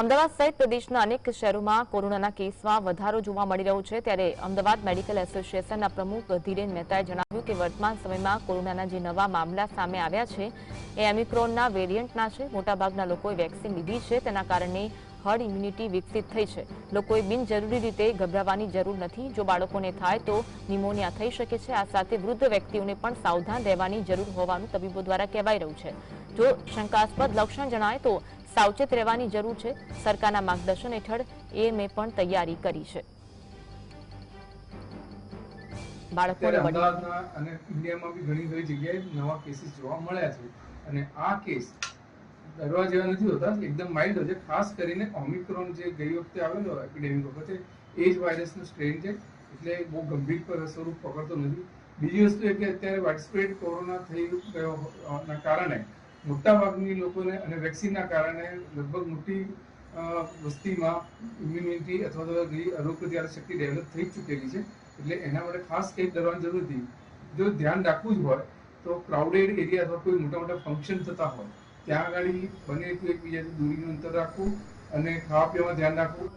અમદાવાદ સહિત પ્રદેશના અનેક શહેરોમાં કોરોનાના કેસમાં વધારો જોવા મળી રહ્યો છે. ત્યારે અમદાવાદ મેડિકલ એસોસિએશનના પ્રમુખ ધીરેન મહેતાએ જણાવ્યું કે વર્તમાન સમયમાં કોરોનાના જે નવા મામલા સામે આવ્યા છે, એ એમિક્રોનના વેરિયન્ટના છે. મોટાભાગના લોકોએ વેક્સિન લીધી છે. તેના કારણે હર્ડ ઇમ્યુનિટી વિકસિત થઈ છે. લોકોએ બિનજરૂરી રીતે ગભરાવાની જરૂર નથી. જો બાળકોને થાય તો નિમોનિયા થઈ શકે છે. આ સાથે વૃદ્ધ વ્યક્તિઓને પણ સાવધાન રહેવાની જરૂર હોવાનું તબીબો દ્વારા કહેવાઈ રહ્યું છે. જો શંકાસ્પદ લક્ષણ જણાય તો સાવચેત રહેવાની જરૂર છે. સરકારના માર્ગદર્શન હેઠળ એએમએ પણ તૈયારી કરી છે. બાળકોને અને ઇન્ડિયામાં બી ઘણી બધી જગ્યાએ નવા કેસીસ જોવા મળ્યા છે. અને આ કેસ ડરવા જેવા નથી હોતા એકદમ માઇલ્ડ હોય છે. ખાસ કરીને ઓમિક્રોન જે ગઈ વખતે આવેલો, એપિડેમિક વખતે, એ જ વાયરસનું સ્ટ્રેન છે. એટલે બહુ ગંભીર સ્વરૂપ પકડતો નથી. બીજી વસ્તુ એ કે અત્યારે વાઇડસ્પ્રેડ કોરોના થઈ ગયો ના કારણે મોટાભાગની લોકોને અને વેક્સિનના કારણે લગભગ મોટી વસ્તીમાં ઇમ્યુનિટી અથવા તો રોગ પ્રતિકારક શક્તિ ડેવલપ થઈ ચૂકેલી છે. એટલે એના માટે ખાસ કંઈ ડરવાની જરૂર નથી. જો ધ્યાન રાખવું જ હોય, તો ક્રાઉડેડ એરિયા અથવા કોઈ મોટા મોટા ફંક્શન થતા હોય ત્યાં આગળ બને એકબીજાથી દૂરીનું અંતર રાખવું અને ખાવા પીવામાં ધ્યાન રાખવું.